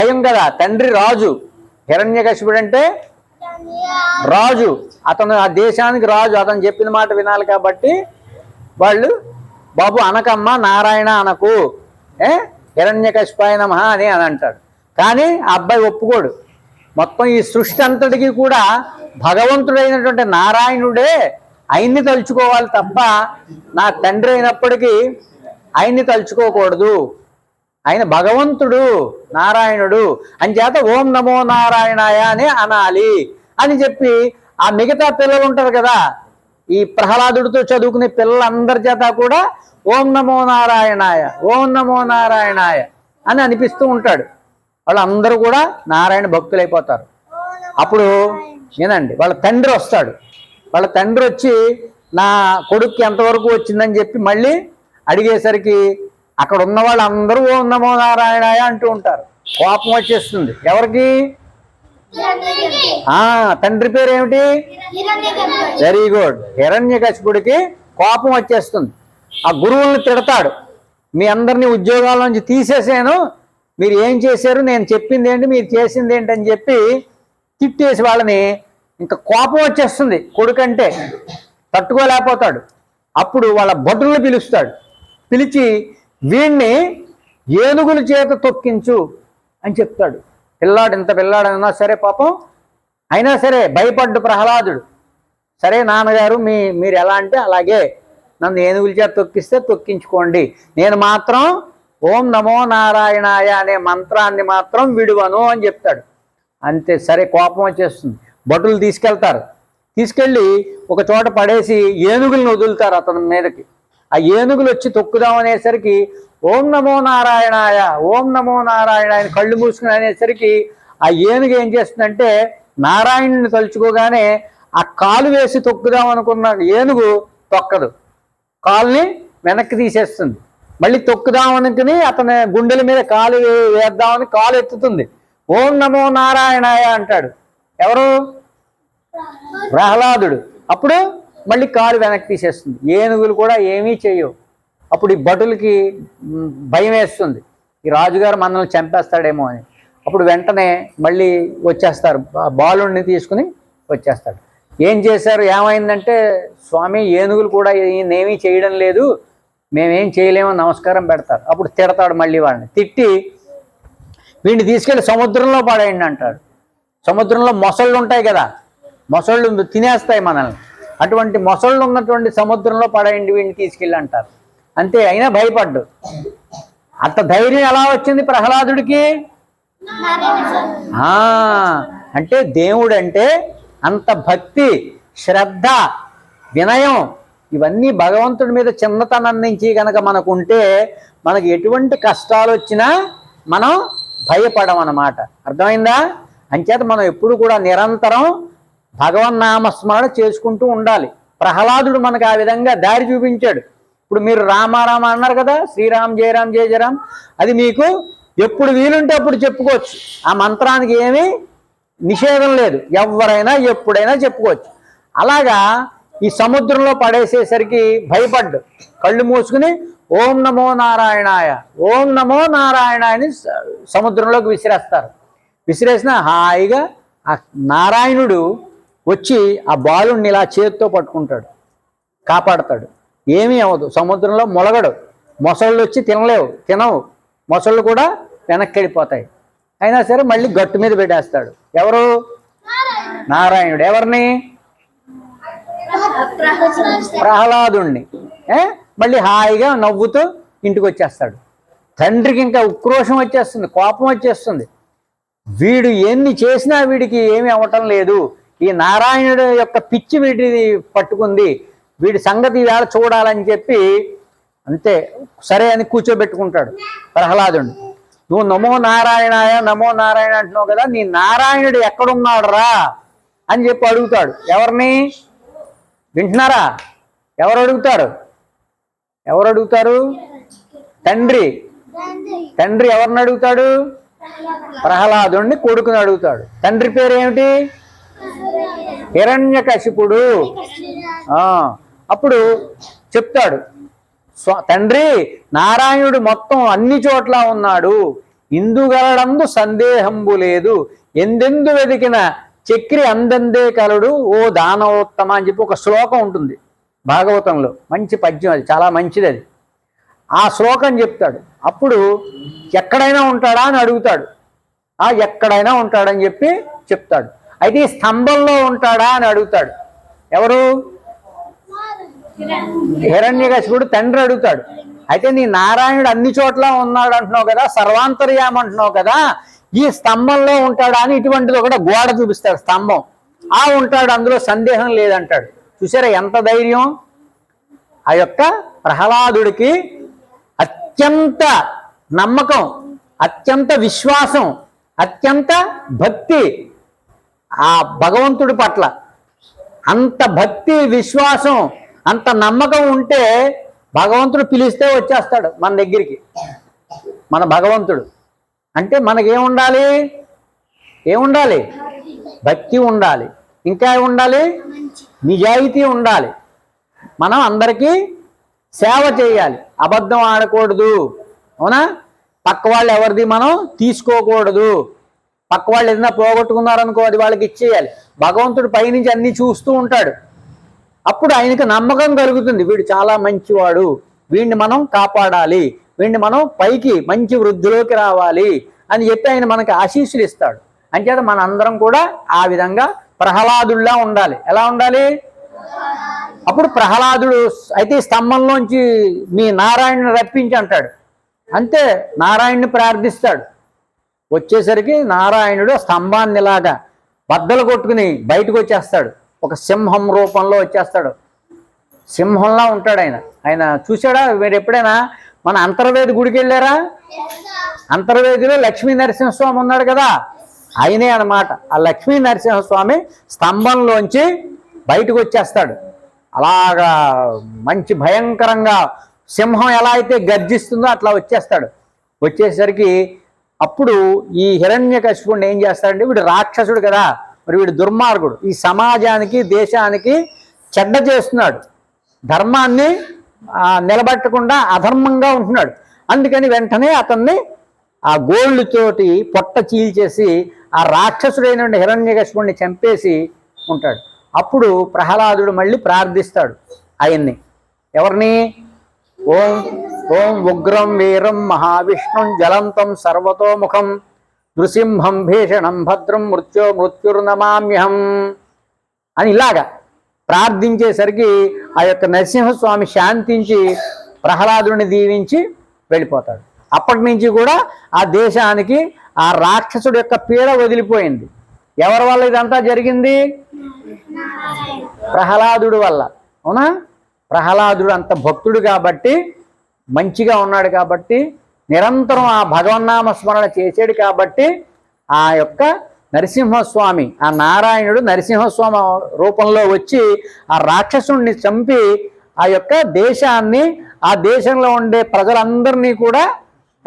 భయం కదా? తండ్రి రాజు. హిరణ్యకశిపుడు అంటే రాజు. అతను ఆ దేశానికి రాజు. అతను చెప్పిన మాట వినాలి కాబట్టి వాళ్ళు బాబు అనకమ్మ నారాయణ అనకు. ఏ? హిరణ్యకశిపాయ నమ అని అని అంటాడు. కానీ ఆ అబ్బాయి ఒప్పుకోడు. మొత్తం ఈ సృష్టి అంతటికి కూడా భగవంతుడైనటువంటి నారాయణుడే ఆయన్ని తలుచుకోవాలి తప్ప నా తండ్రి అయినప్పటికీ ఆయన్ని తలుచుకోకూడదు. ఆయన భగవంతుడు నారాయణుడు. అంచేత ఓం నమో నారాయణాయ అని అనాలి. అని చెప్పి ఆ మిగతా పిల్లలు ఉంటారు కదా ఈ ప్రహ్లాదుడితో చదువుకునే పిల్లలందరి చేత కూడా ఓం నమో నారాయణాయ ఓం నమో నారాయణాయ అని అనిపిస్తూ ఉంటాడు. వాళ్ళందరూ కూడా నారాయణ భక్తులైపోతారు. అప్పుడు ఏనండి వాళ్ళ తండ్రి వస్తాడు. వాళ్ళ తండ్రి వచ్చి నా కొడుక్కి ఎంతవరకు వచ్చిందని చెప్పి మళ్ళీ అడిగేసరికి అక్కడ ఉన్న వాళ్ళందరూ ఓం నమో నారాయణాయ అంటూ ఉంటారు. కోపం వచ్చేస్తుంది. ఎవరికి? తండ్రి పేరు ఏమిటి? వెరీ గుడ్ హిరణ్యకశిపుడికి కోపం వచ్చేస్తుంది. ఆ గురువుల్ని తిడతాడు. మీ అందరినీ ఉద్యోగాల నుంచి తీసేసాను. మీరు ఏం చేశారు? నేను చెప్పింది ఏంటి? మీరు చేసింది ఏంటి అని చెప్పి తిట్టేసి వాళ్ళని ఇంకా కోపం వచ్చేస్తుంది. కొడుకంటే తట్టుకోలేకపోతాడు. అప్పుడు వాళ్ళ భటుల్ని పిలుస్తాడు. పిలిచి వీణ్ణి ఏనుగుల చేత తొక్కించు అని చెప్తాడు. పిల్లాడు ఇంత పిల్లాడైనా సరే పాపం అయినా సరే భయపడ్డు ప్రహ్లాదుడు. సరే నాన్నగారు మీ మీరు ఎలా అంటే అలాగే నన్ను ఏనుగుల చేత తొక్కిస్తే తొక్కించుకోండి. నేను మాత్రం ఓం నమో నారాయణాయ అనే మంత్రాన్ని మాత్రం విడువను అని చెప్తాడు. అంతే సరే కోపం వచ్చేస్తుంది. భటులు తీసుకెళ్తారు. తీసుకెళ్ళి ఒక చోట పడేసి ఏనుగులను వదులుతారు అతని మీదకి. ఆ ఏనుగులు వచ్చి తొక్కుదాం అనేసరికి ఓం నమో నారాయణాయ ఓం నమో నారాయణాయ అని కళ్ళు మూసుకుని అనేసరికి ఆ ఏనుగు ఏం చేస్తుందంటే నారాయణుని తలుచుకోగానే ఆ కాలు వేసి తొక్కుదాం అనుకున్న ఏనుగు తొక్కదు. కాలుని వెనక్కి తీసేస్తుంది. మళ్ళీ తొక్కుదాం అనుకుని అతని గుండెల మీద కాలు వేద్దామని కాలు ఎత్తుతుంది. ఓం నమో నారాయణాయ అంటాడు. ఎవరు? ప్రహ్లాదుడు. అప్పుడు మళ్ళీ కాలు వెనక్కి తీసేస్తుంది. ఏనుగులు కూడా ఏమీ చేయవు. అప్పుడు ఈ భటులకి భయం వేస్తుంది. ఈ రాజుగారు మనల్ని చంపేస్తాడేమో అని. అప్పుడు వెంటనే మళ్ళీ వచ్చేస్తారు. బాలుడిని తీసుకుని వచ్చేస్తాడు. ఏం చేశారు? ఏమైందంటే స్వామి ఏనుగులు కూడా ఏమీ చేయడం లేదు. మేమేం చేయలేమో నమస్కారం పెడతారు. అప్పుడు తిడతాడు మళ్ళీ వాళ్ళని. తిట్టి వీడిని తీసుకెళ్ళి సముద్రంలో పడేయండి అంటాడు. సముద్రంలో మొసళ్ళు ఉంటాయి కదా మొసళ్ళు తినేస్తాయి మనల్ని. అటువంటి మొసళ్ళు ఉన్నటువంటి సముద్రంలో పడేయండి వీడిని తీసుకెళ్ళి అంటారు అంతే అయినా భయపడ్డు. అంత ధైర్యం ఎలా వచ్చింది ప్రహ్లాదుడికి? ఆ, అంటే దేవుడు అంటే అంత భక్తి శ్రద్ధ వినయం ఇవన్నీ భగవంతుడి మీద చిన్నతనం నుంచి కనుక మనకు ఉంటే మనకు ఎటువంటి కష్టాలు వచ్చినా మనం భయపడమన్నమాట. అర్థమైందా? అంచేత మనం ఎప్పుడు కూడా నిరంతరం భగవన్నామస్మరణ చేసుకుంటూ ఉండాలి. ప్రహ్లాదుడు మనకు ఆ విధంగా దారి చూపించాడు. ఇప్పుడు మీరు రామారామ అన్నారు కదా శ్రీరామ్ జయరామ్ జయ జయరామ్ అది మీకు ఎప్పుడు వీలుంటే అప్పుడు చెప్పుకోవచ్చు. ఆ మంత్రానికి ఏమీ నిషేధం లేదు. ఎవరైనా ఎప్పుడైనా చెప్పుకోవచ్చు. అలాగా ఈ సముద్రంలో పడేసేసరికి భయపడ్డు. కళ్ళు మూసుకుని ఓం నమో నారాయణాయ ఓం నమో నారాయణాయని సముద్రంలోకి విసిరేస్తారు. విసిరేసిన హాయిగా ఆ నారాయణుడు వచ్చి ఆ బాలుణ్ణి ఇలా చేతితో పట్టుకుంటాడు. కాపాడతాడు. ఏమీ అవ్వదు. సముద్రంలో మొలగడు. మొసళ్ళు వచ్చి తినలేవు. తినవు. మొసళ్ళు కూడా వెనక్కి వెళ్ళిపోతాయి అయినా సరే మళ్ళీ గట్టు మీద పెట్టేస్తాడు. ఎవరు? నారాయణుడు. ఎవరిని? ప్రహ్లాదుణ్ణి. ఏ? మళ్ళీ హాయిగా నవ్వుతూ ఇంటికి వచ్చేస్తాడు. తండ్రికి ఇంకా ఉక్రోషం వచ్చేస్తుంది. కోపం వచ్చేస్తుంది. వీడు ఎన్ని చేసినా వీడికి ఏమీ అవ్వటం లేదు. ఈ నారాయణుడు యొక్క పిచ్చి వీటిని పట్టుకుంది. వీడి సంగతి వేళ చూడాలని చెప్పి అంతే. సరే అని కూర్చోబెట్టుకుంటాడు ప్రహ్లాదుడు. నువ్వు నమో నారాయణాయ నమో నారాయణ అంటున్నావు కదా నీ నారాయణుడు ఎక్కడున్నాడు రా అని చెప్పి అడుగుతాడు. ఎవరిని? వింటున్నారా? ఎవరు అడుగుతారు? ఎవరు అడుగుతారు? తండ్రి. తండ్రి ఎవరిని అడుగుతాడు? ప్రహ్లాదుడిని కొడుకుని అడుగుతాడు. తండ్రి పేరు ఏమిటి హిరణ్యకశిపుడు. అప్పుడు చెప్తాడు తండ్రి నారాయణుడు మొత్తం అన్ని చోట్ల ఉన్నాడు. ఇందుగలడందు సందేహంబు లేదు. ఎందెందు వెతికిన చక్రి అందందే కలడు. ఓ దానవోత్తమ అని చెప్పి ఒక శ్లోకం ఉంటుంది భాగవతంలో. మంచి పద్యం అది చాలా మంచిది అది. ఆ శ్లోకం చెప్తాడు. అప్పుడు ఎక్కడైనా ఉంటాడా అని అడుగుతాడు. ఆ ఎక్కడైనా ఉంటాడని చెప్పి చెప్తాడు. అయితే ఈ స్తంభంలో ఉంటాడా అని అడుగుతాడు. ఎవరు? హిరణ్యకశిపుడు తండ్రి అడుగుతాడు. అయితే నీ నారాయణుడు అన్ని చోట్ల ఉన్నాడు అంటున్నావు కదా సర్వాంతర్యామ అంటున్నావు కదా ఈ స్తంభంలో ఉంటాడా అని ఇటువంటిది ఒకటి గోడ చూపిస్తాడు స్తంభం. ఆ ఉంటాడు అందులో సందేహం లేదంటాడు. చూసారా ఎంత ధైర్యం? ఆ యొక్క ప్రహ్లాదుడికి అత్యంత నమ్మకం అత్యంత విశ్వాసం అత్యంత భక్తి ఆ భగవంతుడి పట్ల అంత భక్తి విశ్వాసం అంత నమ్మకం ఉంటే భగవంతుడు పిలిస్తే వచ్చేస్తాడు మన దగ్గరికి. మన భగవంతుడు. అంటే మనకేముండాలి? ఏముండాలి? భక్తి ఉండాలి. ఇంకా ఉండాలి నిజాయితీ ఉండాలి. మనం అందరికీ సేవ చేయాలి. అబద్ధం ఆడకూడదు. అవునా? పక్క వాళ్ళు ఎవరిది మనం తీసుకోకూడదు. పక్క వాళ్ళు ఏదైనా పోగొట్టుకున్నారనుకో అది వాళ్ళకి ఇచ్చేయాలి. భగవంతుడు పైనుంచి అన్ని చూస్తూ ఉంటాడు. అప్పుడు ఆయనకి నమ్మకం కలుగుతుంది. వీడు చాలా మంచివాడు. వీడిని మనం కాపాడాలి. వీడిని మనం పైకి మంచి వృద్ధిలోకి రావాలి అని చెప్పి ఆయన మనకి ఆశీస్సులు ఇస్తాడు. అంచేత మన అందరం కూడా ఆ విధంగా ప్రహ్లాదుల్లా ఉండాలి. ఎలా ఉండాలి? అప్పుడు ప్రహ్లాదుడు అయితే స్తంభంలోంచి మీ నారాయణని రప్పించి అంటాడు. అంతే నారాయణ్ణి ప్రార్థిస్తాడు. వచ్చేసరికి నారాయణుడు స్తంభాన్ని ఇలాగా బద్దలు కొట్టుకుని బయటకు వచ్చేస్తాడు. ఒక సింహం రూపంలో వచ్చేస్తాడు. సింహంలా ఉంటాడు ఆయన. ఆయన చూసాడా మీరు ఎప్పుడైనా మన అంతర్వేది గుడికి వెళ్ళారా? అంతర్వేదిలో లక్ష్మీ నరసింహస్వామి ఉన్నాడు కదా? ఆయనే అన్నమాట. ఆ లక్ష్మీ నరసింహస్వామి స్తంభంలోంచి బయటకు వచ్చేస్తాడు. అలాగా మంచి భయంకరంగా సింహం ఎలా అయితే గర్జిస్తుందో అట్లా వచ్చేస్తాడు. వచ్చేసరికి అప్పుడు ఈ హిరణ్యకశిపుడిని ఏం చేస్తాడంటే వీడు రాక్షసుడు కదా మరి వీడు దుర్మార్గుడు. ఈ సమాజానికి దేశానికి చెడ్డ చేస్తున్నాడు. ధర్మాన్ని నిలబెట్టకుండా అధర్మంగా ఉంటున్నాడు. అందుకని వెంటనే అతన్ని ఆ గోళ్ళుతోటి పొట్ట చీల్చేసి ఆ రాక్షసుడైన హిరణ్యకశిపుణ్ణి చంపేసి ఉంటాడు. అప్పుడు ప్రహ్లాదుడు మళ్ళీ ప్రార్థిస్తాడు ఆయన్ని. ఎవరిని? ఓం ఓం ఉగ్రం వీరం మహావిష్ణుం జలంతం సర్వతోముఖం నృసింహం భీషణం భద్రం మృత్యో మృత్యుర్నమామ్యహం అని ఇలాగా ప్రార్థించేసరికి ఆ యొక్క నరసింహస్వామి శాంతించి ప్రహ్లాదుని దీవించి వెళ్ళిపోతాడు. అప్పటి నుంచి కూడా ఆ దేశానికి ఆ రాక్షసుడు యొక్క పీడ వదిలిపోయింది. ఎవరి వల్ల ఇదంతా జరిగింది? ప్రహ్లాదుడు వల్ల. అవునా? ప్రహ్లాదుడు అంత భక్తుడు కాబట్టి మంచిగా ఉన్నాడు కాబట్టి నిరంతరం ఆ భగవన్నామ స్మరణ చేసాడు కాబట్టి ఆ యొక్క నరసింహస్వామి ఆ నారాయణుడు నరసింహస్వామి రూపంలో వచ్చి ఆ రాక్షసుణ్ణి చంపి ఆ యొక్క దేశాన్ని ఆ దేశంలో ఉండే ప్రజలందరినీ కూడా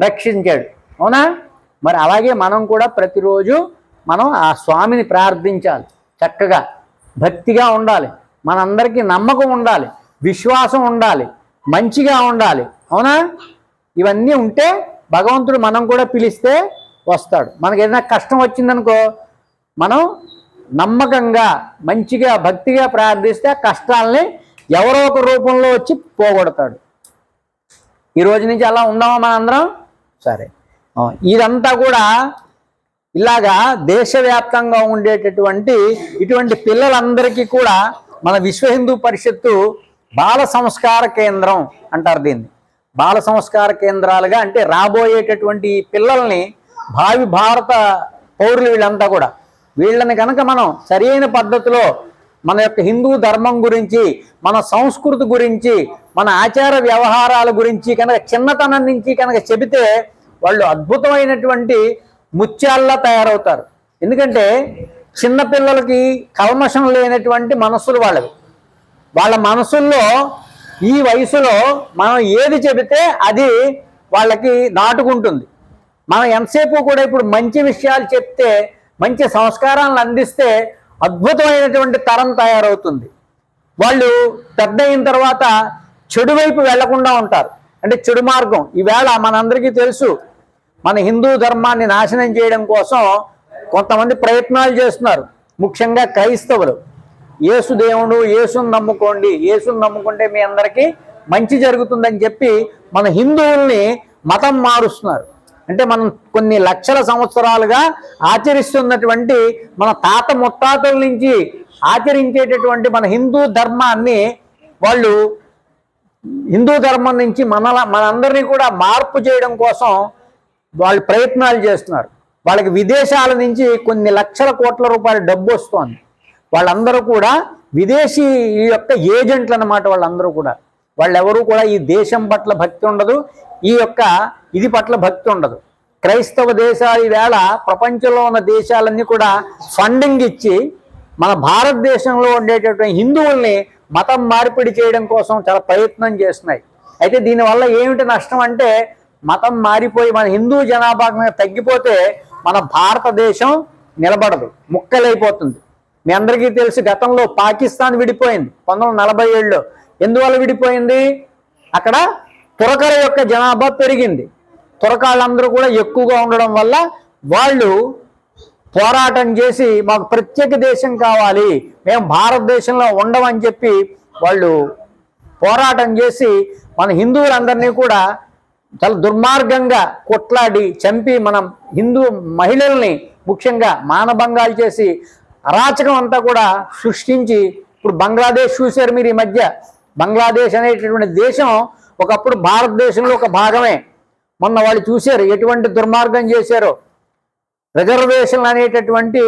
రక్షించాడు. అవునా? మరి అలాగే మనం కూడా ప్రతిరోజు మనం ఆ స్వామిని ప్రార్థించాలి. చక్కగా భక్తిగా ఉండాలి. మనందరికీ నమ్మకం ఉండాలి. విశ్వాసం ఉండాలి. మంచిగా ఉండాలి. అవునా? ఇవన్నీ ఉంటే భగవంతుడు మనం కూడా పిలిస్తే వస్తాడు. మనకు ఏదైనా కష్టం వచ్చిందనుకో మనం నమ్మకంగా మంచిగా భక్తిగా ప్రార్థిస్తే ఆ కష్టాలని ఎవరో ఒక రూపంలో వచ్చి పోగొడతాడు. ఈ రోజు నుంచి అలా ఉందామా మనందరం? సరే. ఇదంతా కూడా ఇలాగా దేశవ్యాప్తంగా ఉండేటటువంటి ఇటువంటి పిల్లలందరికీ కూడా మన విశ్వ హిందూ పరిషత్తు బాల సంస్కార కేంద్రం అంటారు దీన్ని. బాల సంస్కార కేంద్రాలుగా అంటే రాబోయేటటువంటి పిల్లల్ని భావి భారత పౌరులు వీళ్ళంతా కూడా. వీళ్ళని కనుక మనం సరైన పద్ధతిలో మన యొక్క హిందూ ధర్మం గురించి మన సంస్కృతి గురించి మన ఆచార వ్యవహారాల గురించి కనుక చిన్నతనం నుంచి కనుక చెబితే వాళ్ళు అద్భుతమైనటువంటి ముత్యాల్లా తయారవుతారు. ఎందుకంటే చిన్నపిల్లలకి కల్మషం లేనటువంటి మనస్సులు వాళ్ళవి. వాళ్ళ మనసుల్లో ఈ వయసులో మనం ఏది చెబితే అది వాళ్ళకి నాటుకుంటుంది. మనం ఎంతసేపు కూడా ఇప్పుడు మంచి విషయాలు చెప్తే మంచి సంస్కారాలను అందిస్తే అద్భుతమైనటువంటి తరం తయారవుతుంది. వాళ్ళు పెద్ద అయిన తర్వాత చెడు వైపు వెళ్ళకుండా ఉంటారు. అంటే చెడు మార్గం. ఈవేళ మనందరికీ తెలుసు మన హిందూ ధర్మాన్ని నాశనం చేయడం కోసం కొంతమంది ప్రయత్నాలు చేస్తున్నారు. ముఖ్యంగా క్రైస్తవులు. యేసు దేవుడు యేసుని నమ్ముకోండి. యేసుని నమ్ముకుంటే మీ అందరికీ మంచి జరుగుతుందని చెప్పి మన హిందువుల్ని మతం మారుస్తున్నారు. అంటే మనం కొన్ని లక్షల సంవత్సరాలుగా ఆచరిస్తున్నటువంటి మన తాత ముత్తాతల నుంచి ఆచరించేటటువంటి మన హిందూ ధర్మాన్ని వాళ్ళు హిందూ ధర్మం నుంచి మన మనందరినీ కూడా మార్పు చేయడం కోసం వాళ్ళు ప్రయత్నాలు చేస్తున్నారు. వాళ్ళకి విదేశాల నుంచి కొన్ని లక్షల కోట్ల రూపాయల డబ్బు వస్తోంది. వాళ్ళందరూ కూడా విదేశీ ఈ యొక్క ఏజెంట్లు అనమాట వాళ్ళందరూ కూడా. వాళ్ళెవరూ కూడా ఈ దేశం పట్ల భక్తి ఉండదు ఈ యొక్క ఇది పట్ల భక్తి ఉండదు. క్రైస్తవ దేశాలు ఈవేళ ప్రపంచంలో ఉన్న దేశాలన్నీ కూడా ఫండింగ్ ఇచ్చి మన భారతదేశంలో ఉండేటటువంటి హిందువుల్ని మతం మార్పిడి చేయడం కోసం చాలా ప్రయత్నం చేస్తున్నాయి. అయితే దీనివల్ల ఏమిటి నష్టం అంటే మతం మారిపోయి మన హిందూ జనాభా తగ్గిపోతే మన భారతదేశం నిలబడదు ముక్కలైపోతుంది. మీ అందరికీ తెలిసి గతంలో పాకిస్తాన్ విడిపోయింది పంతొమ్మిది వందల నలభై ఏడులో. ఎందువల్ల విడిపోయింది? అక్కడ తురకల యొక్క జనాభా పెరిగింది. తురకాళ్ళందరూ కూడా ఎక్కువగా ఉండడం వల్ల వాళ్ళు పోరాటం చేసి మాకు ప్రత్యేక దేశం కావాలి మేము భారతదేశంలో ఉండమని చెప్పి వాళ్ళు పోరాటం చేసి మన హిందువులందరినీ కూడా చాలా దుర్మార్గంగా కొట్లాడి చంపి మనం హిందూ మహిళల్ని ముఖ్యంగా మానభంగాలు చేసి అరాచకం అంతా కూడా సృష్టించి ఇప్పుడు బంగ్లాదేశ్ చూశారు మీరు ఈ మధ్య. బంగ్లాదేశ్ అనేటటువంటి దేశం ఒకప్పుడు భారతదేశంలో ఒక భాగమే. మొన్న వాళ్ళు చూశారు ఎటువంటి దుర్మార్గం చేశారో. రిజర్వేషన్లు అనేటటువంటి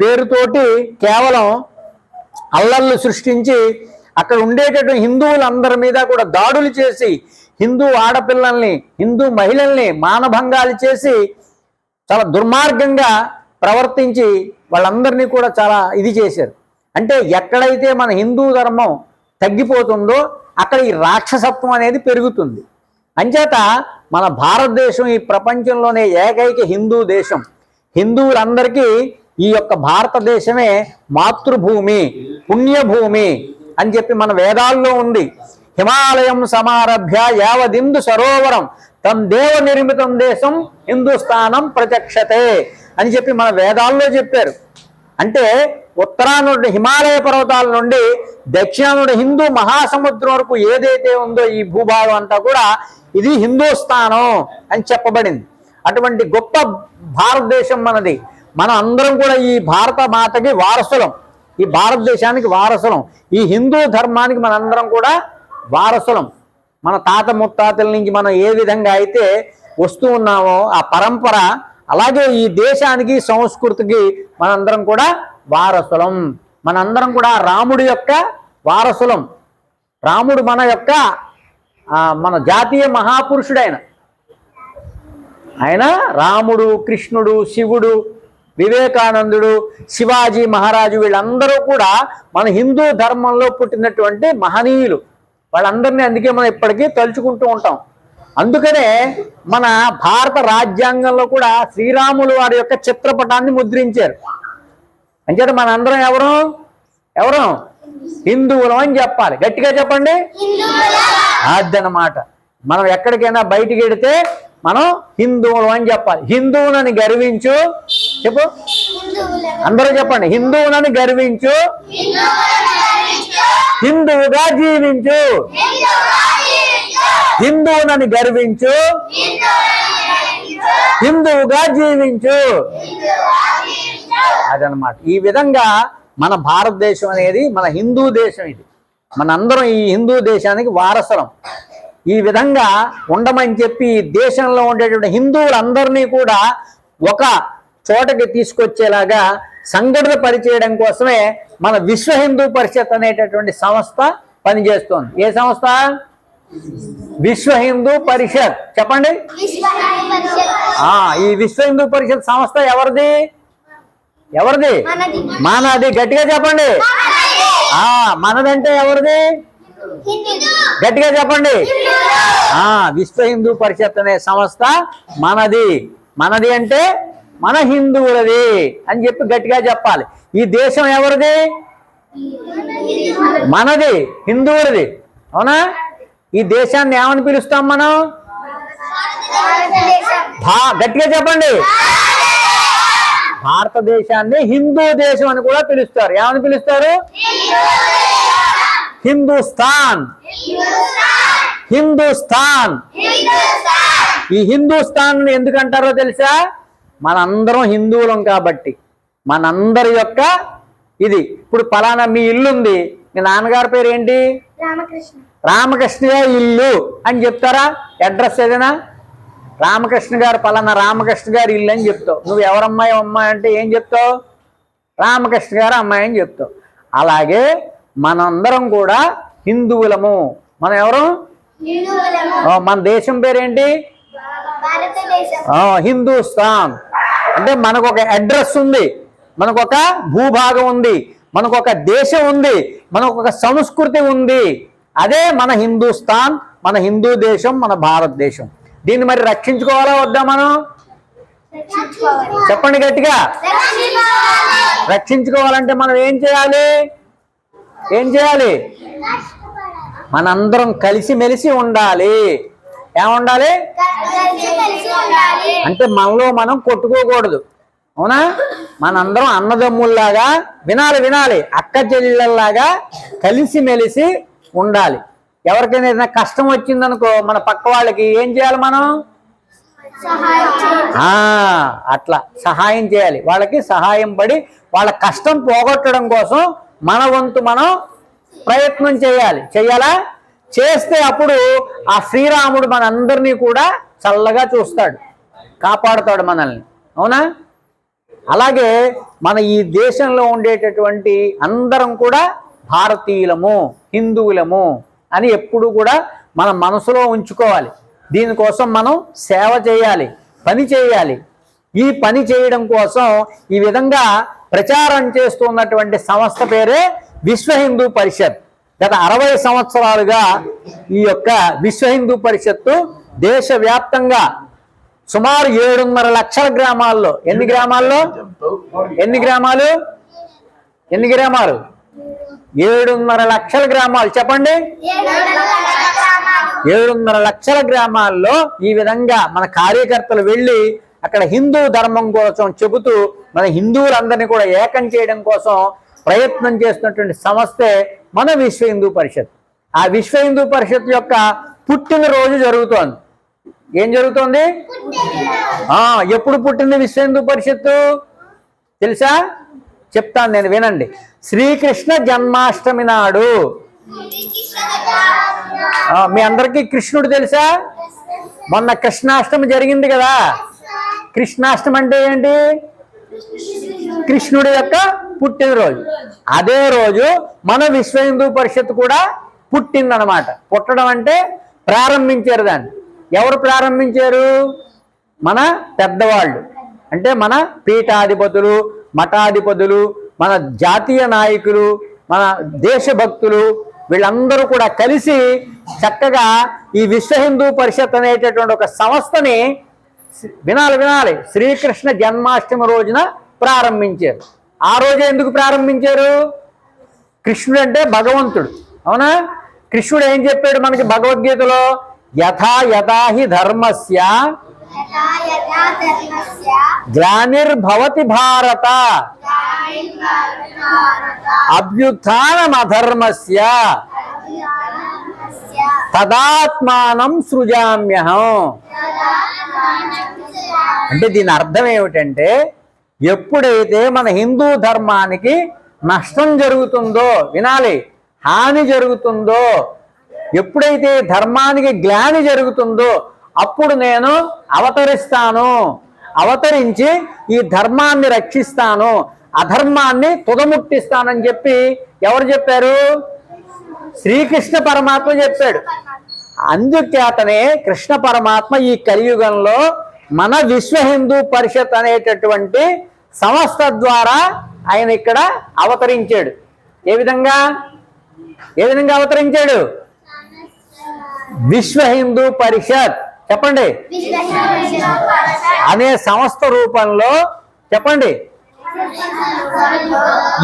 పేరుతోటి కేవలం అల్లర్లు సృష్టించి అక్కడ ఉండేటటువంటి హిందువులందరి మీద కూడా దాడులు చేసి హిందూ ఆడపిల్లల్ని హిందూ మహిళల్ని మానభంగాలు చేసి చాలా దుర్మార్గంగా ప్రవర్తించి వాళ్ళందరినీ కూడా చాలా ఇది చేశారు. అంటే ఎక్కడైతే మన హిందూ ధర్మం తగ్గిపోతుందో అక్కడ ఈ రాక్షసత్వం అనేది పెరుగుతుంది. అంచేత మన భారతదేశం ఈ ప్రపంచంలోనే ఏకైక హిందూ దేశం. హిందువులందరికీ ఈ యొక్క భారతదేశమే మాతృభూమి పుణ్యభూమి అని చెప్పి మన వేదాల్లో ఉంది. హిమాలయం సమారభ్య యావదిందు సరోవరం తం దేవ నిర్మితం దేశం హిందుస్థానం ప్రత్యక్షతే అని చెప్పి మన వేదాల్లో చెప్పారు. అంటే ఉత్తరానుడి హిమాలయ పర్వతాల నుండి దక్షిణానుడి హిందూ మహాసముద్రం వరకు ఏదైతే ఉందో ఈ భూభాగం అంతా కూడా ఇది హిందూస్థానం అని చెప్పబడింది. అటువంటి గొప్ప భారతదేశం మనది. మన అందరం కూడా ఈ భారత మాతకి వారసులం. ఈ భారతదేశానికి వారసులం. ఈ హిందూ ధర్మానికి మనందరం కూడా వారసులం. మన తాత ముత్తాతల నుంచి మనం ఏ విధంగా అయితే వస్తూ ఉన్నామో ఆ పరంపర అలాగే ఈ దేశానికి సంస్కృతికి మనందరం కూడా వారసులం. మనందరం కూడా రాముడి యొక్క వారసులం. రాముడు మన యొక్క మన జాతీయ మహాపురుషుడు ఆయన ఆయన రాముడు కృష్ణుడు శివుడు వివేకానందుడు శివాజీ మహారాజు వీళ్ళందరూ కూడా మన హిందూ ధర్మంలో పుట్టినటువంటి మహనీయులు. వాళ్ళందరినీ అందుకే మనం ఇప్పటికీ తలుచుకుంటూ ఉంటాం. అందుకనే మన భారత రాజ్యాంగంలో కూడా శ్రీరాములు వారి యొక్క చిత్రపటాన్ని ముద్రించారు. అంచేత మన అందరం ఎవరు? ఎవరు? హిందువులం అని చెప్పాలి. గట్టిగా చెప్పండి. అదనమాట. మనం ఎక్కడికైనా బయటికి వెడితే మనం హిందువులు అని చెప్పాలి. హిందువునని గర్వించు. చెప్పు. అందరూ చెప్పండి. హిందువునని గర్వించు. హిందువుగా జీవించు. హిందువునని గర్వించు. హిందువుగా జీవించు. అదనమాట ఈ విధంగా మన భారతదేశం అనేది మన హిందూ దేశం ఇది. మనందరం ఈ హిందూ దేశానికి వారసరం. ఈ విధంగా ఉండమని చెప్పి ఈ దేశంలో ఉండేటువంటి హిందువులందరినీ కూడా ఒక చోటకి తీసుకొచ్చేలాగా సంఘటన పరిచేయడం కోసమే మన విశ్వ హిందూ పరిషత్ అనేటటువంటి సంస్థ పనిచేస్తోంది. ఏ సంస్థ? విశ్వ హిందూ పరిషత్. చెప్పండి. ఆ ఈ విశ్వ హిందూ పరిషత్ సంస్థ ఎవరిది? ఎవరిది? మనది. మనది. గట్టిగా చెప్పండి. ఆ మనదంటే ఎవరిది? గట్టిగా చెప్పండి. ఆ విశ్వ హిందూ పరిషత్ అనే సంస్థ మనది. మనది అంటే మన హిందువులది అని చెప్పి గట్టిగా చెప్పాలి. ఈ దేశం ఎవరిది? మనది. హిందువులది. అవునా? ఈ దేశాన్ని ఏమని పిలుస్తాం మనం? గట్టిగా చెప్పండి. భారతదేశాన్ని హిందూ దేశం అని కూడా పిలుస్తారు. ఏమని పిలుస్తారు? హిందూస్థాన్. హిందూస్థాన్. ఈ హిందూస్థాన్ ఎందుకంటారో తెలుసా? మనందరం హిందువులం కాబట్టి. మనందరి యొక్క ఇది. ఇప్పుడు పలానా మీ ఇల్లు ఉంది మీ నాన్నగారి పేరు ఏంటి రామకృష్ణ. రామకృష్ణ గారి ఇల్లు అని చెప్తారా? అడ్రస్ ఏదైనా? రామకృష్ణ గారు పలానా రామకృష్ణ గారి ఇల్లు అని చెప్తావు. నువ్వు ఎవరమ్మాయి అమ్మాయి అంటే ఏం చెప్తావు? రామకృష్ణ గారు అమ్మాయి అని చెప్తావు. అలాగే మనందరం కూడా హిందువులము. మనం ఎవరు? మన దేశం పేరేంటి? హిందూస్థాన్. అంటే మనకు ఒక అడ్రస్ ఉంది. మనకు ఒక భూభాగం ఉంది. మనకు ఒక దేశం ఉంది. మనకు ఒక సంస్కృతి ఉంది. అదే మన హిందూస్థాన్ మన హిందూ దేశం మన భారతదేశం. దీన్ని మరి రక్షించుకోవాలా వద్దా మనం? చెప్పండి గట్టిగా. రక్షించుకోవాలంటే మనం ఏం చేయాలి? ఏం చేయాలి? మనందరం కలిసిమెలిసి ఉండాలి. ఏముండాలి? అంటే మనలో మనం కొట్టుకోకూడదు. అవునా? మనందరం అన్నదమ్ముల్లాగా వినాలి వినాలి. అక్క చెల్లెళ్ళలాగా కలిసిమెలిసి ఉండాలి. ఎవరికైనా ఏదైనా కష్టం వచ్చిందనుకో మన పక్క వాళ్ళకి ఏం చేయాలి మనం? అట్లా సహాయం చేయాలి. వాళ్ళకి సహాయం పడి వాళ్ళ కష్టం పోగొట్టడం కోసం మన వంతు మనం ప్రయత్నం చేయాలి. చెయ్యాలా చేస్తే అప్పుడు ఆ శ్రీరాముడు మనందరినీ కూడా చల్లగా చూస్తాడు. కాపాడుతాడు మనల్ని. అవునా? అలాగే మన ఈ దేశంలో ఉండేటటువంటి అందరం కూడా భారతీయులము హిందువులము అని ఎప్పుడు కూడా మన మనసులో ఉంచుకోవాలి. దీనికోసం మనం సేవ చేయాలి పని చేయాలి. ఈ పని చేయడం కోసం ఈ విధంగా ప్రచారం చేస్తున్నటువంటి సంస్థ పేరే విశ్వ హిందూ పరిషత్. గత అరవై సంవత్సరాలుగా ఈ యొక్క విశ్వ హిందూ పరిషత్తు దేశవ్యాప్తంగా సుమారు ఏడున్నర లక్షల గ్రామాల్లో ఎన్ని గ్రామాల్లో? ఎన్ని గ్రామాలు? ఎన్ని గ్రామాలు? ఏడున్నర లక్షల గ్రామాలు చెప్పండి. ఏడున్నర లక్షల గ్రామాల్లో ఈ విధంగా మన కార్యకర్తలు వెళ్ళి అక్కడ హిందూ ధర్మం కోసం చెబుతూ మన హిందువులందరినీ కూడా ఏకం చేయడం కోసం ప్రయత్నం చేస్తున్నటువంటి సంస్థే మన విశ్వ హిందూ పరిషత్. ఆ విశ్వ హిందూ పరిషత్ యొక్క పుట్టినరోజు జరుగుతోంది. ఏం జరుగుతోంది? ఆ ఎప్పుడు పుట్టింది విశ్వ హిందూ పరిషత్తు? తెలుసా? చెప్తాను నేను వినండి. శ్రీకృష్ణ జన్మాష్టమి నాడు. మీ అందరికీ కృష్ణుడు తెలుసా? మొన్న కృష్ణాష్టమి జరిగింది కదా. కృష్ణాష్టమి అంటే ఏంటి? కృష్ణుడి యొక్క పుట్టినరోజు. అదే రోజు మన విశ్వ హిందూ పరిషత్ కూడా పుట్టిందనమాట. పుట్టడం అంటే ప్రారంభించారు దాన్ని. ఎవరు ప్రారంభించారు? మన పెద్దవాళ్ళు. అంటే మన పీఠాధిపతులు మఠాధిపతులు మన జాతీయ నాయకులు మన దేశభక్తులు వీళ్ళందరూ కూడా కలిసి చక్కగా ఈ విశ్వ హిందూ పరిషత్ అనేటటువంటి ఒక సంస్థని వినాలి వినాలి. శ్రీకృష్ణ జన్మాష్టమి రోజున ప్రారంభించారు. ఆ రోజే ఎందుకు ప్రారంభించారు? కృష్ణుడు అంటే భగవంతుడు అవునా? కృష్ణుడు ఏం చెప్పాడు మనకి భగవద్గీతలో? యథా యథా హి ధర్మస్య. గ్లానిర్భవతి భారత అభ్యుత్నమధర్మస్య తదాత్మానం సృజామ్యహం అంటే దీని అర్థం ఏమిటంటే ఎప్పుడైతే మన హిందూ ధర్మానికి నష్టం జరుగుతుందో వినాలి హాని జరుగుతుందో ఎప్పుడైతే ధర్మానికి గ్లాని జరుగుతుందో అప్పుడు నేను అవతరిస్తాను. అవతరించి ఈ ధర్మాన్ని రక్షిస్తాను అధర్మాన్ని తుదముట్టిస్తానని చెప్పి ఎవరు చెప్పారు? శ్రీకృష్ణ పరమాత్మ చెప్పాడు. అందుచేతనే కృష్ణ పరమాత్మ ఈ కలియుగంలో మన విశ్వ హిందూ పరిషత్ అనేటటువంటి సంస్థ ద్వారా ఆయన ఇక్కడ అవతరించాడు. ఏ విధంగా? ఏ విధంగా అవతరించాడు? విశ్వ హిందూ పరిషత్. చెప్పండి. అనే సంస్థ రూపంలో చెప్పండి.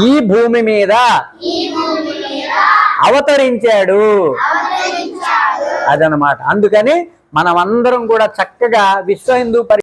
ఈ భూమి మీద అవతరించాడు. అదనమాట అందుకని మనమందరం కూడా చక్కగా విశ్వ హిందూ పరి